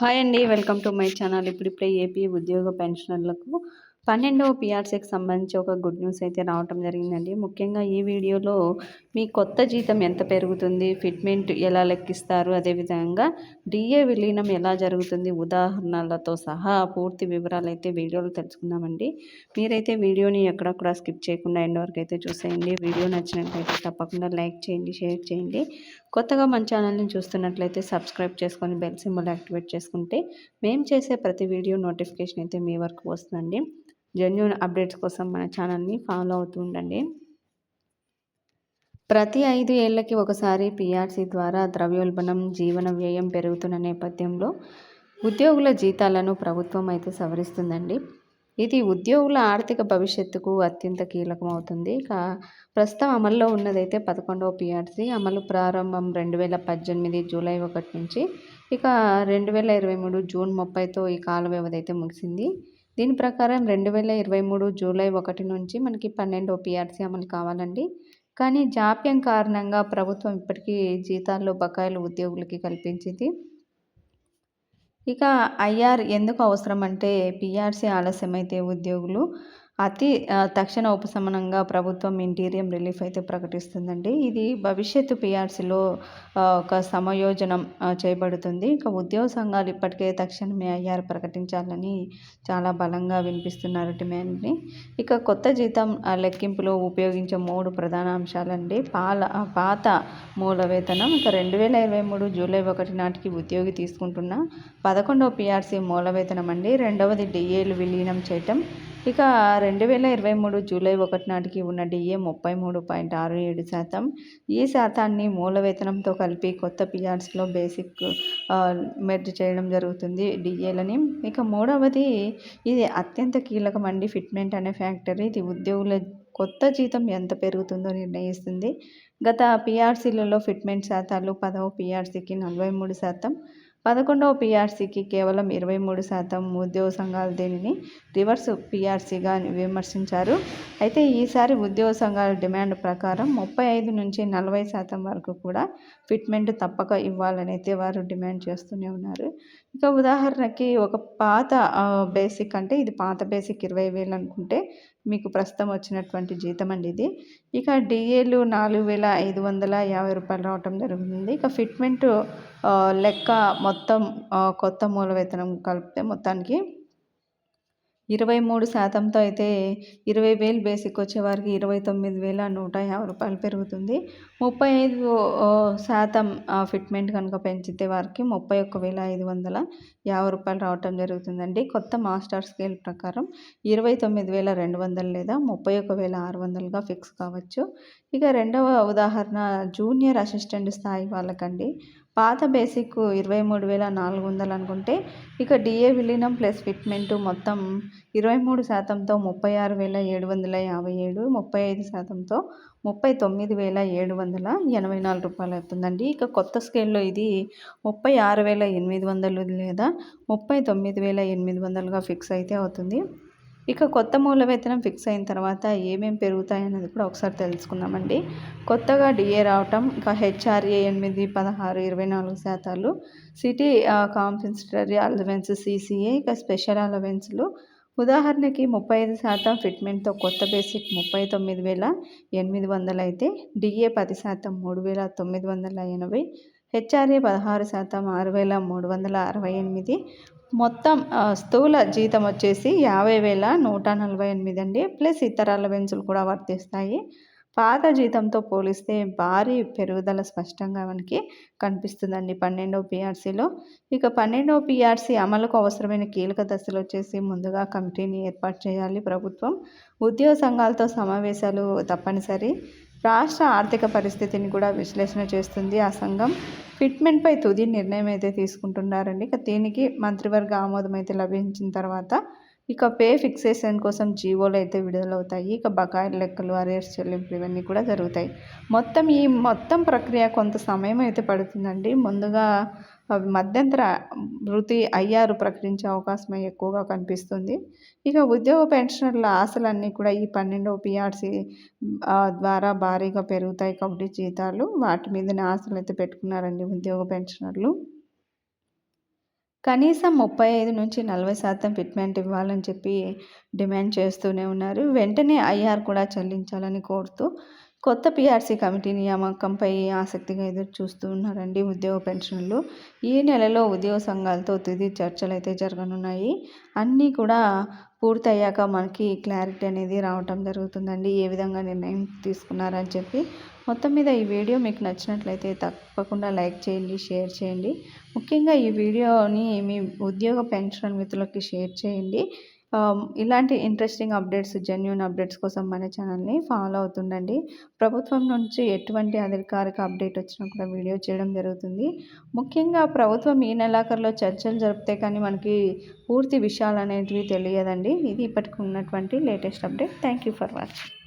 Hi అండి welcome to my channel ఇప్పుడిప్పుడే AP ఉద్యోగ పెన్షనర్లకు పన్నెండవ పిఆర్సీకి సంబంధించి ఒక గుడ్ న్యూస్ అయితే రావటం జరిగిందండి. ముఖ్యంగా ఈ వీడియోలో మీ కొత్త జీతం ఎంత పెరుగుతుంది ఫిట్మెంట్ ఎలా లెక్కిస్తారు అదేవిధంగా డిఏ విలీనం ఎలా జరుగుతుంది ఉదాహరణలతో సహా పూర్తి వివరాలు అయితే వీడియోలో తెలుసుకుందామండి. మీరైతే వీడియోని ఎక్కడక్కడ స్కిప్ చేయకుండా ఎండ్ వరకు అయితే చూసేయండి. వీడియో నచ్చినట్లయితే తప్పకుండా లైక్ చేయండి షేర్ చేయండి. కొత్తగా మన ఛానల్ని చూస్తున్నట్లయితే సబ్స్క్రైబ్ చేసుకొని బెల్ సింబల్ యాక్టివేట్ చేసుకుంటే మేము చేసే ప్రతి వీడియో నోటిఫికేషన్ అయితే మీ వరకు వస్తుందండి. జెన్యున్ అప్డేట్స్ కోసం మన ఛానల్ని ఫాలో అవుతూ ఉండండి. ప్రతి ఐదు ఏళ్ళకి ఒకసారి పీఆర్సీ ద్వారా ద్రవ్యోల్బణం జీవన వ్యయం పెరుగుతున్న నేపథ్యంలో ఉద్యోగుల జీతాలను ప్రభుత్వం అయితే సవరిస్తుందండి. ఇది ఉద్యోగుల ఆర్థిక భవిష్యత్తుకు అత్యంత కీలకం అవుతుంది ఇక ప్రస్తుతం అమల్లో ఉన్నదైతే పదకొండవ పిఆర్సీ. అమలు ప్రారంభం రెండు వేల పద్దెనిమిది జూలై ఒకటి నుంచి. ఇక రెండు వేల ఇరవై మూడు జూన్ ముప్పైతో ఈ కాల వ్యవధి అయితే ముగిసింది. దీని ప్రకారం రెండు వేల ఇరవై మూడు జూలై ఒకటి నుంచి మనకి పన్నెండో పిఆర్సీ అమలు కావాలండి. కానీ జాప్యం కారణంగా ప్రభుత్వం ఇప్పటికీ జీతాల్లో బకాయిలు ఉద్యోగులకి కల్పించింది. ఇక ఐఆర్ ఎందుకు అవసరం అంటే పిఆర్సీ ఆలస్యమైతే ఉద్యోగులు అతి తక్షణ ఉపశమనంగా ప్రభుత్వం ఇంటీరియం రిలీఫ్ అయితే ప్రకటిస్తుందండి. ఇది భవిష్యత్తు పిఆర్సీలో ఒక సమయోజనం చేయబడుతుంది ఇక ఉద్యోగ సంఘాలు ఇప్పటికే తక్షణమే ఐఆర్ ప్రకటించాలని చాలా బలంగా వినిపిస్తున్నారు డిమాండ్ని. ఇక కొత్త జీతం లెక్కింపులో ఉపయోగించే మూడు ప్రధాన అంశాలండి. పాల పాత మూల వేతనం. ఇక రెండు వేల ఇరవై మూడు జూలై ఒకటి నాటికి ఉద్యోగి తీసుకుంటున్న పదకొండవ పిఆర్సీ మూల వేతనం అండి రెండవది డిఏలు విలీనం చేయటం. ఇక రెండు వేల ఇరవై మూడు జూలై ఒకటి నాటికి ఉన్న డిఏ ముప్పై మూడు పాయింట్ ఆరు ఏడు శాతం. ఈ శాతాన్ని మూల వేతనంతో కలిపి కొత్త పిఆర్స్లో బేసిక్ మెర్జ్ చేయడం జరుగుతుంది డిఏలని. ఇక మూడవది ఇది అత్యంత కీలకమండి ఫిట్మెంట్ అనే ఫ్యాక్టరీ. ఇది ఉద్యోగుల కొత్త జీతం ఎంత పెరుగుతుందో నిర్ణయిస్తుంది. గత పిఆర్సీలలో ఫిట్మెంట్ శాతాలు పదవ పిఆర్సీకి నలభై మూడు శాతం. పదకొండవ పీఆర్సీకి కేవలం ఇరవై మూడు శాతం ఉద్యోగ సంఘాలు దీనిని రివర్స్ పీఆర్సీగా విమర్శించారు. అయితే ఈసారి ఉద్యోగ సంఘాల డిమాండ్ ప్రకారం ముప్పై ఐదు నుంచి నలభై శాతం వరకు కూడా ఫిట్మెంట్ తప్పక ఇవ్వాలని అయితే వారు డిమాండ్ చేస్తూనే ఉన్నారు. ఇక ఉదాహరణకి ఒక పాత బేసిక్ అంటే ఇది పాత బేసిక్ ఇరవై వేలు అనుకుంటే మీకు ప్రస్తుతం వచ్చినటువంటి జీతం అండి ఇది. ఇక డిఏలు నాలుగు వేల ఐదు వందల యాభై రూపాయలు రావటం జరుగుతుంది ఇక ఫిట్మెంట్ లెక్క మొత్తం కొత్త మూల వేతనం కలిపితే మొత్తానికి ఇరవై మూడు శాతంతో అయితే ఇరవై వేలు బేసిక్ వచ్చేవారికి ఇరవై తొమ్మిది వేల నూట యాభై రూపాయలు పెరుగుతుంది. ముప్పై ఐదు శాతం ఫిట్మెంట్ కనుక పెంచితే వారికి ముప్పై ఒక్క వేల ఐదు వందల యాభై రూపాయలు రావటం జరుగుతుందండి. కొత్త మాస్టర్ స్కేల్ ప్రకారం ఇరవై తొమ్మిది వేల రెండు వందలు లేదా ముప్పై ఒక్క వేల ఆరు వందలుగా ఫిక్స్ కావచ్చు. ఇక రెండవ ఉదాహరణ జూనియర్ అసిస్టెంట్ స్థాయి వాళ్ళకండి. పాత బేసిక్ ఇరవై మూడు వేల నాలుగు వందలు అనుకుంటే ఇక డిఏ విలీనం ప్లస్ ఫిట్మెంట్ మొత్తం ఇరవై మూడు శాతంతో ముప్పై ఆరు వేల ఏడు వందల యాభై ఏడు ముప్పై ఐదు శాతంతో ముప్పై తొమ్మిది వేల ఏడు వందల ఎనభై నాలుగు రూపాయలు అవుతుందండి. ఇక కొత్త స్కేల్లో ఇది ముప్పై ఆరు వేల ఎనిమిది వందలు లేదా ముప్పై తొమ్మిది వేల ఎనిమిది వందలుగా ఫిక్స్ అయితే అవుతుంది. ఇక కొత్త మూల వేతనం ఫిక్స్ అయిన తర్వాత ఏమేమి పెరుగుతాయన్నది కూడా ఒకసారి తెలుసుకుందామండి. కొత్తగా డిఏ రావటం ఇంకా హెచ్ఆర్ఏ ఎనిమిది పదహారు ఇరవై నాలుగు శాతాలు సిటీ కాంపెన్సటరీ అలవెన్స్ సిసిఏ ఇక స్పెషల్ అలవెన్స్లు. ఉదాహరణకి ముప్పై ఐదు శాతం ఫిట్మెంట్తో కొత్త బేసిక్ ముప్పై తొమ్మిది వేల ఎనిమిది వందలు అయితే డిఏ పది శాతం మూడు వేల తొమ్మిది వందల ఎనభై హెచ్ఆర్ఏ పదహారు శాతం ఆరు వేల మూడు వందల అరవై ఎనిమిది మొత్తం స్థూల జీతం వచ్చేసి యాభై వేల నూట నలభై ఎనిమిది అండి. ప్లస్ ఇతర అలవెన్సులు కూడా వర్తిస్తాయి. పాత జీతంతో పోలిస్తే భారీ పెరుగుదల స్పష్టంగా మనకి కనిపిస్తుందండి పన్నెండవ పీఆర్సీలో. ఇక పన్నెండవ పీఆర్సీ అమలుకు అవసరమైన కీలక దశలు వచ్చేసి ముందుగా కమిటీని ఏర్పాటు చేయాలి ప్రభుత్వం. ఉద్యోగ సంఘాలతో సమావేశాలు తప్పనిసరి. రాష్ట్ర ఆర్థిక పరిస్థితిని కూడా విశ్లేషణ చేస్తుంది ఆ సంఘం. ఫిట్మెంట్పై తుది నిర్ణయం అయితే తీసుకుంటున్నారండి. ఇక దీనికి మంత్రివర్గ ఆమోదం అయితే లభించిన తర్వాత ఇక పే ఫిక్సేషన్ కోసం జీవోలు అయితే విడుదలవుతాయి. ఇక బకాయిల లెక్కలు అరేర్స్ చెల్లింపులు ఇవన్నీ కూడా జరుగుతాయి. మొత్తం ఈ మొత్తం ప్రక్రియ కొంత సమయం అయితే పడుతుందండి. ముందుగా మధ్యంతర వృత్తి అయ్యారు ప్రకటించే అవకాశం ఎక్కువగా కనిపిస్తుంది. ఇక ఉద్యోగ పెన్షనర్ల ఆశలన్నీ కూడా ఈ పన్నెండవ పిఆర్సీ ద్వారా భారీగా పెరుగుతాయి. కాబట్టి జీతాలు వాటి మీదనే ఆశలు అయితే పెట్టుకున్నారండి ఉద్యోగ పెన్షనర్లు. కనీసం ముప్పై ఐదు నుంచి నలభై శాతం ఫిట్మెంట్ ఇవ్వాలని చెప్పి డిమాండ్ చేస్తూనే ఉన్నారు. వెంటనే ఐఆర్ కూడా చెల్లించాలని కోరుతూ కొత్త పిఆర్సీ కమిటీ నియామకంపై ఆసక్తిగా ఎదురు చూస్తూ ఉన్నారండి ఉద్యోగ పెన్షన్లు. ఈ నెలలో ఉద్యోగ సంఘాలతో తుది చర్చలు అయితే జరగనున్నాయి. అన్నీ కూడా పూర్తయ్యాక మనకి క్లారిటీ అనేది రావటం జరుగుతుందండి. ఏ విధంగా నిర్ణయం తీసుకున్నారని చెప్పి మొత్తం మీద ఈ వీడియో మీకు నచ్చినట్లయితే తప్పకుండా లైక్ చేయండి షేర్ చేయండి. ముఖ్యంగా ఈ వీడియోని మీ ఉద్యోగ పెన్షన్ మిత్రులకి షేర్ చేయండి. ఇలాంటి ఇంట్రెస్టింగ్ అప్డేట్స్ జెన్యున్ అప్డేట్స్ కోసం మన ఛానల్ని ఫాలో అవుతుండండి. ప్రభుత్వం నుంచి ఎటువంటి అధికారిక అప్డేట్ వచ్చినా కూడా వీడియో చేయడం జరుగుతుంది. ముఖ్యంగా ప్రభుత్వం ఈ నెలాఖరులో చర్చలు జరిపితే కానీ మనకి పూర్తి విషయాలు అనేటివి తెలియదండి. ఇది ఇప్పటికి ఉన్నటువంటి latest update thank you for watching